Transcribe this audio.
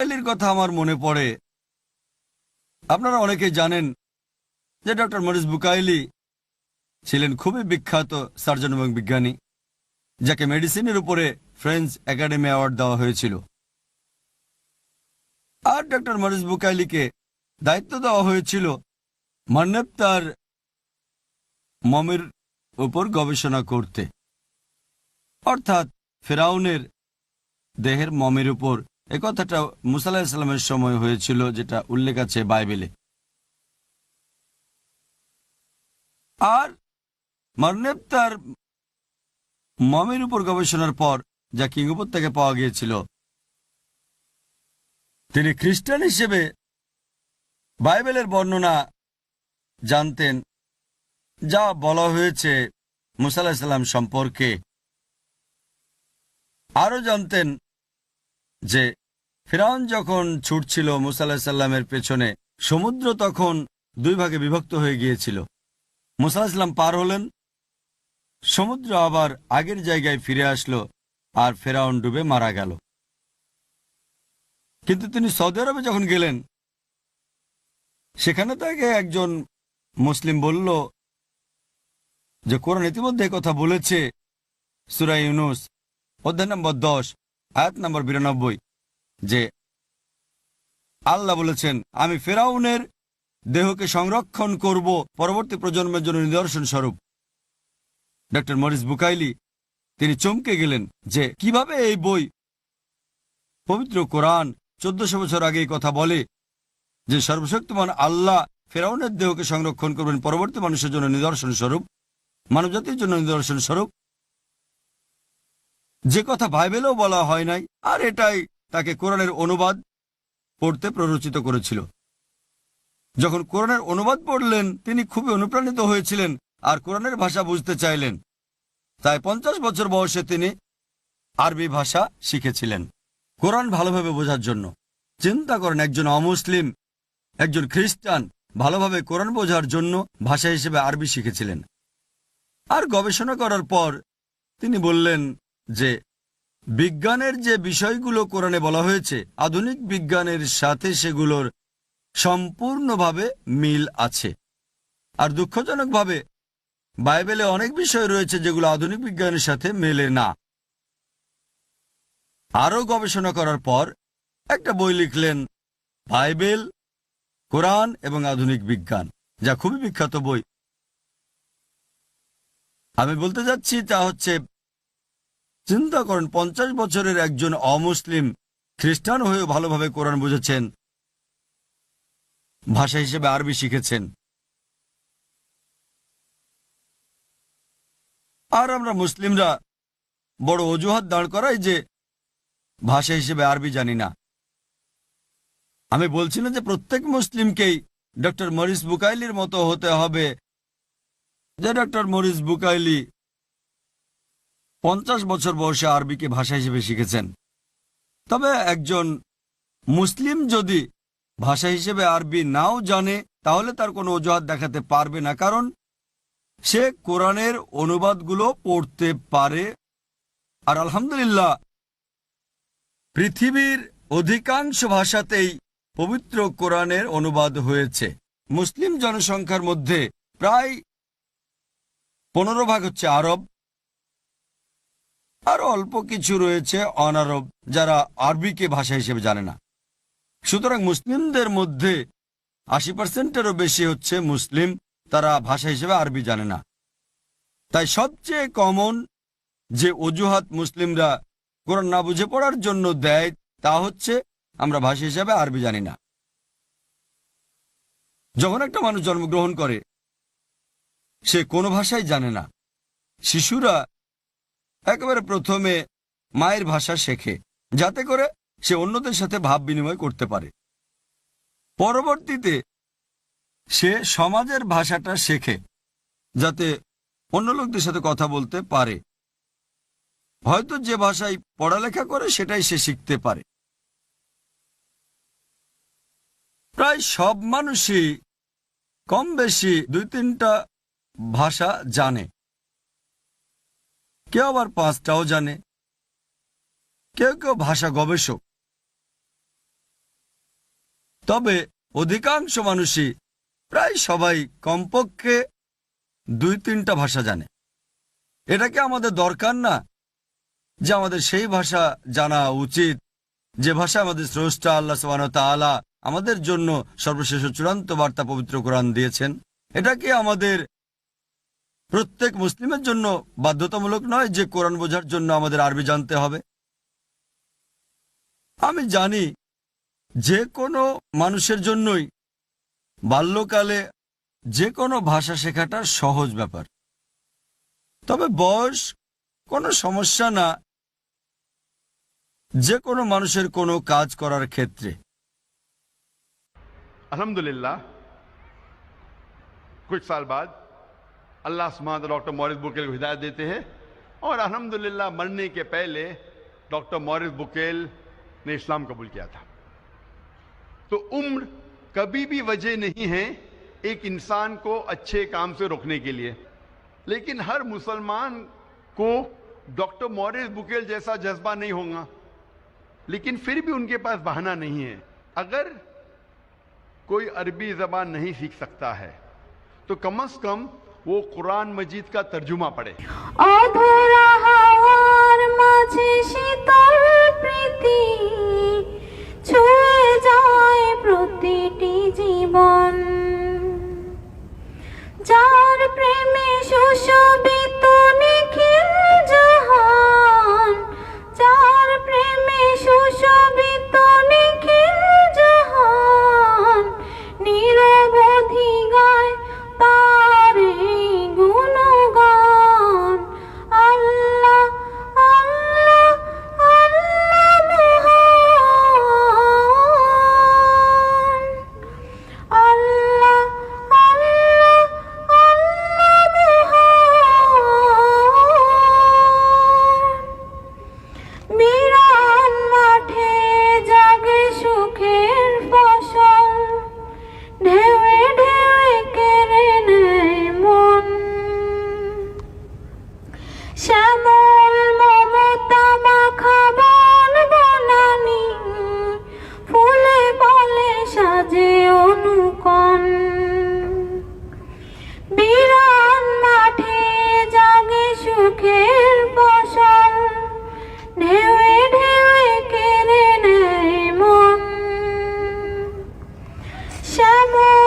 বুকাইলির কথা আমার মনে পড়ে। আপনারা অনেকেই জানেন যে ডক্টর মরিস বুকাইলি ছিলেন খুবই বিখ্যাত সার্জন এবং বিজ্ঞানী, যাকে মেডিসিনের উপরে ফ্রেঞ্চ একাডেমি অ্যাওয়ার্ড দেওয়া হয়েছিল। আর ডক্টর মরিস বুকাইলিকে দায়িত্ব দেওয়া হয়েছিল মান্নেব তার মমের উপর গবেষণা করতে। অর্থাৎ ফেরাউনের দেহের মমের উপর এ কথাটা মুসাল্লাহ ইসলামের সময় হয়েছিল, যেটা উল্লেখ আছে বাইবেলে। আর মারনেব তার মমের উপর গবেষণার পর যা কিং উপত্যকা পাওয়া গিয়েছিল, তিনি খ্রিস্টান হিসেবে বাইবেলের বর্ণনা জানতেন, যা বলা হয়েছে মুসাল্লাহ সাল্লাম সম্পর্কে। আরও জানতেন যে ফিরাউন যখন ছুটছিল মুসাল্লাহ সাল্লামের পেছনে, সমুদ্র তখন দুই ভাগে বিভক্ত হয়ে গিয়েছিল। মুসাল্লাহ সাল্লাম পার হলেন, সমুদ্র আবার আগের জায়গায় ফিরে আসলো আর ফেরাউন ডুবে মারা গেল। কিন্তু তিনি সৌদি আরবে যখন গেলেন, সেখানে তাকে একজন মুসলিম বলল যে, কোরআন ইতিমধ্যে কথা বলেছে সুরাই ইউনুস, অধ্যায় নম্বর দশ, আয়াত নম্বর বিরানব্বই। যে আল্লাহ বলেছেন, আমি ফেরাউনের দেহকে সংরক্ষণ করব পরবর্তী প্রজন্মের জন্য নিদর্শন স্বরূপ। ডক্টর মরিস বুকাইলি, তিনি চমকে গেলেন যে, কীভাবে এই বই, পবিত্র কোরআন, চোদ্দশো বছর আগে কথা বলে যে, সর্বশক্তিমান আল্লাহ ফেরাউনের দেহকে সংরক্ষণ করবেন পরবর্তী মানুষের জন্য নিদর্শন স্বরূপ, মানবজাতির জন্য নিদর্শন স্বরূপ? যে কথা বাইবেলেও বলা হয় নাই, আর এটাই তাকে কোরআনের অনুবাদ পড়তে প্ররোচিত করেছিল। যখন কোরআনের অনুবাদ পড়লেন, তিনি খুবই অনুপ্রাণিত হয়েছিলেন আর কোরআনের ভাষা বুঝতে চাইলেন। তাই পঞ্চাশ বছর বয়সে তিনি আরবি ভাষা শিখেছিলেন। কোরআন ভালোভাবে বোঝার জন্য। চিন্তা করেন, একজন অমুসলিম, একজন খ্রিস্টান, ভালোভাবে কোরআন বোঝার জন্য ভাষা হিসেবে আরবি শিখেছিলেন। আর গবেষণা করার পর তিনি বললেন যে বিজ্ঞানের যে বিষয়গুলো কোরআনে বলা হয়েছে, আধুনিক বিজ্ঞানের সাথে সেগুলোর সম্পূর্ণভাবে মিল আছে। আর দুঃখজনকভাবে, বাইবেলে অনেক বিষয় রয়েছে যেগুলো আধুনিক বিজ্ঞানের সাথে মেলে না। আরও গবেষণা করার পর একটা বই লিখলেন, বাইবেল, কোরআন এবং আধুনিক বিজ্ঞান, যা খুবই বিখ্যাত বই। আমি বলতে যাচ্ছি, তা হচ্ছে চিন্তা করেন, পঞ্চাশ বছরের একজন অমুসলিম খ্রিস্টান হয়েও ভালোভাবে কোরআন বুঝেছেন, ভাষা হিসেবে আরবি শিখেছেন। আর আমরা মুসলিমরা বড় অজুহাত দাঁড় করাই যে ভাষা হিসেবে আরবি জানি না। আমি বলছি না যে প্রত্যেক মুসলিমকেই ডক্টর মরিস বুকাইলির মতো হতে হবে, যে ডক্টর মরিস বুকাইলি পঞ্চাশ বছর বয়সে আরবিকে ভাষা হিসেবে শিখেছেন। তবে একজন মুসলিম যদি ভাষা হিসেবে আরবি নাও জানে, তাহলে তার কোনো অজুহাত দেখাতে পারবে না, কারণ সে কোরআনের অনুবাদগুলো পড়তে পারে। আর আলহামদুলিল্লাহ, পৃথিবীর অধিকাংশ ভাষাতেই পবিত্র কোরআনের অনুবাদ হয়েছে। মুসলিম জনসংখ্যার মধ্যে প্রায় পনেরো ভাগ হচ্ছে আরব আর অল্প কিছু রয়েছে অনারব, যারা আরবিকে ভাষা হিসেবে জানে না। সুতরাং মুসলিমদের মধ্যে আশি পার্সেন্টেরও বেশি হচ্ছে মুসলিম, তারা ভাষা হিসেবে আরবি জানে না। তাই সবচেয়ে কমন যে অজুহাত মুসলিমরা কোরআন না বুঝে পড়ার জন্য দেয়, তা হচ্ছে আমরা ভাষা হিসেবে আরবি জানি না। যখন একটা মানুষ জন্মগ্রহণ করে, সে কোনো ভাষাই জানে না। শিশুরা একেবারে প্রথমে মায়ের ভাষা শেখে, যাতে করে সে অন্যদের সাথে ভাব বিনিময় করতে পারে। পরবর্তীতে সে সমাজের ভাষাটা শেখে, যাতে অন্য লোকদের সাথে কথা বলতে পারে। হয়তো যে ভাষায় পড়ালেখা করে, সেটাই সে শিখতে পারে। প্রায় সব মানুষই কম বেশি দুই তিনটা ভাষা জানে। কেউ আবার পাঁচটাও জানে। কেউ কেউ ভাষা গবেষক। তবে অধিকাংশ মানুষই প্রায় সবাই কমপক্ষে দুই তিনটা ভাষা জানে। এটা কি আমাদের দরকার না যে আমাদের সেই ভাষা জানা উচিত, যে ভাষা আমাদের স্রষ্টা আল্লাহ ওয়া আমাদের জন্য সর্বশেষ চূড়ান্ত বার্তা পবিত্র কোরআন দিয়েছেন? এটা কি আমাদের প্রত্যেক মুসলিমের জন্য বাধ্যতামূলক নয় যে কোরআন বোঝার জন্য আমাদের আরবি জানতে হবে। আমি জানি যে কোনো মানুষের জন্যই বাল্যকালে যে কোনো ভাষা শেখাটা সহজ ব্যাপার। তবে বয়স কোনো সমস্যা না যে কোনো মানুষের কোনো কাজ করার ক্ষেত্রে। আলহামদুলিল্লাহ, কুছ সাল বাদ अल्लाह सुबहान डॉक्टर मॉरिस बुकेल को हिदायत देते हैं। और अल्हम्दुलिल्लाह मरने के पहले डॉक्टर मॉरिस बुकेल ने इस्लाम कबूल किया था। तो उम्र कभी भी वजह नहीं है एक इंसान को अच्छे काम से रोकने के लिए। लेकिन हर मुसलमान को डॉक्टर मॉरिस बुकेल जैसा जज्बा नहीं होगा। लेकिन फिर भी उनके पास बहाना नहीं है। अगर कोई अरबी जबान नहीं सीख सकता है तो कम अज कम वो कुरान मजीद का तर्जुमा पढ़े প্রীতি ছুঁয়ে যায় প্রতি シャ。